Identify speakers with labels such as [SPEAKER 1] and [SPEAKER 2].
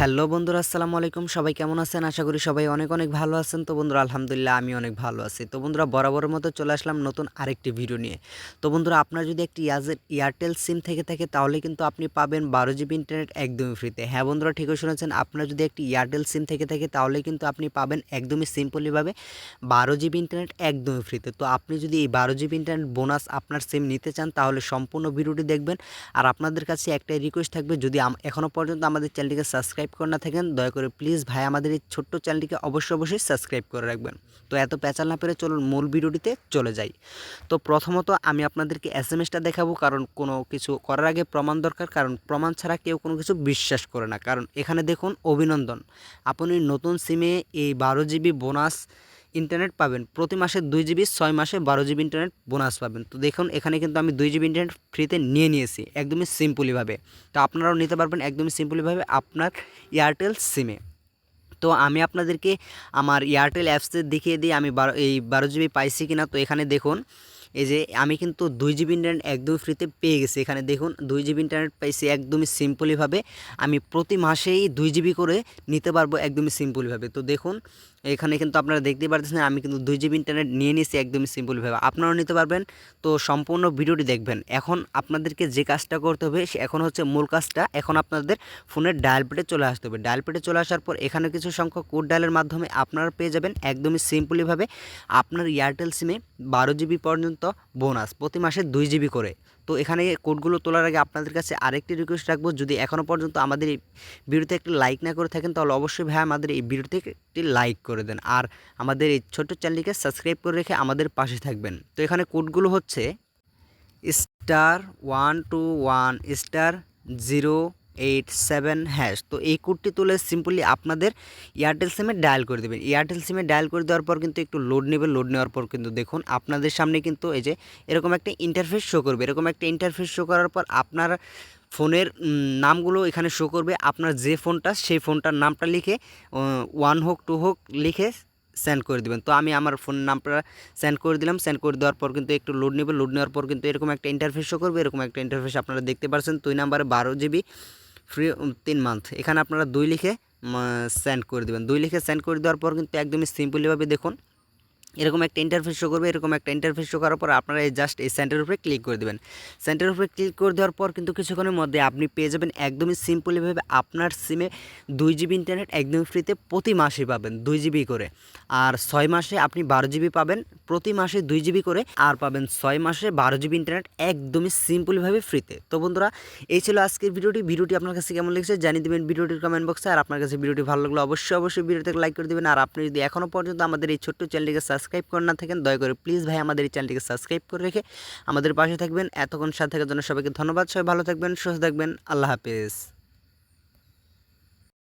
[SPEAKER 1] Hello বন্ধুরা, আসসালামু আলাইকুম। সবাই কেমন আছেন? আশা করি সবাই অনেক অনেক ভালো আছেন। তো বন্ধুরা, আলহামদুলিল্লাহ আমি অনেক ভালো আছি। তো বন্ধুরা, বরাবরের মতো চলে আসলাম নতুন আরেকটি ভিডিও নিয়ে। তো বন্ধুরা, আপনার যদি একটি এয়ারটেল সিম থেকে থাকে, তাহলে কিন্তু আপনি পাবেন বারো জিবি ইন্টারনেট একদমই ফ্রিতে হ্যাঁ বন্ধুরা, ঠিকই শুনেছেন, আপনার যদি একটি এয়ারটেল সিম থেকে থাকে, তাহলে কিন্তু আপনি পাবেন একদমই সিম্পলিভাবে বারো জিবি ইন্টারনেট একদমই ফ্রিতে তো আপনি যদি এই বারো জিবি ইন্টারনেট বোনাস আপনার সিম নিতে চান, তাহলে সম্পূর্ণ ভিডিওটি দেখবেন। আর আপনাদের কাছে একটাই রিকোয়েস্ট থাকবে, যদি এখনও পর্যন্ত আমাদের চ্যানেলটিকে সাবস্ক্রাইব করে না থাকেন, দয়া করে প্লিজ ভাই আমাদের এই ছোট্ট চ্যানেলটিকে অবশ্যই অবশ্যই সাবস্ক্রাইব করে রাখবেন। তো এত প্যাচাল না পেরে চলুন মূল ভিডিওটিতে চলে যাই। তো প্রথমত আমি আপনাদেরকে এস এম এসটা দেখাবো, কারণ কোনো কিছু করার আগে প্রমাণ দরকার, কারণ প্রমাণ ছাড়া কেউ কোনো কিছু বিশ্বাস করে না। কারণ এখানে দেখুন, অভিনন্দন। আপনি নতুন সিমে এই বারো জিবি বোনাস ইন্টারনেট পাবেন। প্রতি মাসে দুই জিবি ছয় মাসে বারো জিবি ইন্টারনেট বোনাস পাবেন। তো দেখুন, এখানে কিন্তু আমি দুই জিবি ইন্টারনেট ফ্রিতে নিয়ে নিয়েছি, একদমই সিম্পলিভাবে তো আপনারাও নিতে পারবেন একদমই সিম্পলিভাবে আপনার এয়ারটেল সিমে তো আমি আপনাদেরকে আমার এয়ারটেল অ্যাপসে দেখিয়ে দিই, আমি বারো, এই বারো জিবি পাইছি কিনা। তো এখানে দেখুন, এই যে আমি কিন্তু দুই জিবি ইন্টারনেট একদমই ফ্রিতে পেয়ে গেছি। এখানে দেখুন, দুই জিবি ইন্টারনেট পাইছি একদমই সিম্পলিভাবে আমি প্রতি মাসেই দুই জিবি করে নিতে পারব একদমই সিম্পলিভাবে তো দেখুন এখানে কিন্তু আপনারা দেখতে পারতেছেন, আমি কিন্তু দুই জিবি ইন্টারনেট নিয়ে নিয়েছি একদমই সিম্পলভাবে আপনারাও নিতে পারবেন, তো সম্পূর্ণ ভিডিওটি দেখবেন। এখন আপনাদেরকে যে কাজটা করতে হবে, সে- এখন হচ্ছে মূল কাজটা। এখন আপনাদের ফোনের ডায়াল পেটে চলে আসতে হবে। ডায়াল পেটে চলে আসার পর এখানে কিছু সংখ্যক কোড ডায়ালের মাধ্যমে আপনারা পেয়ে যাবেন একদমই সিম্পলিভাবে আপনার এয়ারটেল সিমে বারো জিবি পর্যন্ত বোনাস প্রতি মাসে দুই জিবি করে। তো এখানে কোডগুলো তোলার আগে আপনাদের কাছে আরেকটি রিকোয়েস্ট রাখব। যদি এখনও পর্যন্ত আমাদের এই ভিডিওতে একটি লাইক না করে থাকেন, তাহলে অবশ্যই ভাই আমাদের এই ভিডিওতে একটি লাইক করে দেন। আর আমাদের এই ছোট্ট চ্যানেলটিকে সাবস্ক্রাইব করে রেখে আমাদের পাশে থাকবেন। তো এখানে কোডগুলো হচ্ছে star one two one star zero eight seven hash তো এই কোডটি তুলে সিম্পলি আপনাদের এয়ারটেল সিমে ডায়াল করে দেবেন। এয়ারটেল সিমে ডায়াল করে দেওয়ার পর কিন্তু একটু লোড নেবে লোড নেওয়ার পর কিন্তু দেখুন, আপনাদের সামনে কিন্তু এই যে এরকম একটা ইন্টারফেস শো করবে। এরকম একটা ইন্টারফেস শো করার পর আপনার ফোনের নামগুলো এখানে শো করবে। আপনার যে ফোনটা, সেই ফোনটার নামটা লিখে ওয়ান হোক টু হোক লিখে সেন্ড করে দিবেন। তো আমি আমার ফোন নামটা সেন্ড করে দিলাম। সেন্ড করে দেওয়ার পর কিন্তু একটু লোড নেবে। লোড নেওয়ার পর কিন্তু এরকম একটা ইন্টারফেস শো করবে। এরকম একটা ইন্টারফেস আপনারা দেখতে পাচ্ছেন দুই নাম্বারে বারো জিবি ফ্রি তিন মান্থ এখানে আপনারা দুই লিখে সেন্ড করে দেবেন। দুই লিখে সেন্ড করে দেওয়ার পর কিন্তু একদমই সিম্পলিভাবে দেখুন। এরকম একটা ইন্টারফেস শো করবে, এরকম একটা ইন্টারফেস শো করার পর আপনারা এই জাস্ট এই সেন্টারের উপরে ক্লিক করে দেবেন। সেন্টারের উপরে ক্লিক করে দেওয়ার পর কিন্তু কিছুক্ষণের মধ্যে আপনি পেয়ে যাবেন একদমই সিম্পলিভাবে আপনার সিমে দুই জিবি ইন্টারনেট একদমই ফ্রিতে প্রতি মাসে পাবেন, দুই জিবি করে। আর ছয় মাসে আপনি বারো জিবি পাবেন, প্রতি মাসে দুই জিবি করে, আর পাবেন ছয় মাসে বারো জিবি ইন্টারনেট একদমই সিম্পলিভাবে ফ্রিতে তো। বন্ধুরা, এই ছিল আজকের ভিডিওটি। ভিডিওটি আপনার কাছে কেমন লেগেছে জানিয়ে দেবেন ভিডিওটির কমেন্ট বক্সে আর আপনার কাছে ভিডিওটি ভালো লাগল অবশ্যই অবশ্যই ভিডিওতে লাইক করে দেবেন। আর আপনি যদি এখনও পর্যন্ত আমাদের এই ছোট্ট চ্যানেলটিকে সাবস্ক্রাইব করে না থাকেন, দয়া করে প্লিজ ভাই আমাদের এই চ্যানেলটিকে সাবস্ক্রাইব করে রেখে আমাদের পাশে থাকবেন। এতক্ষণ সাথে থাকার জন্য সবাইকে ধন্যবাদ। সবাই ভালো থাকবেন, সুস্থ থাকবেন। আল্লাহ হাফেজ।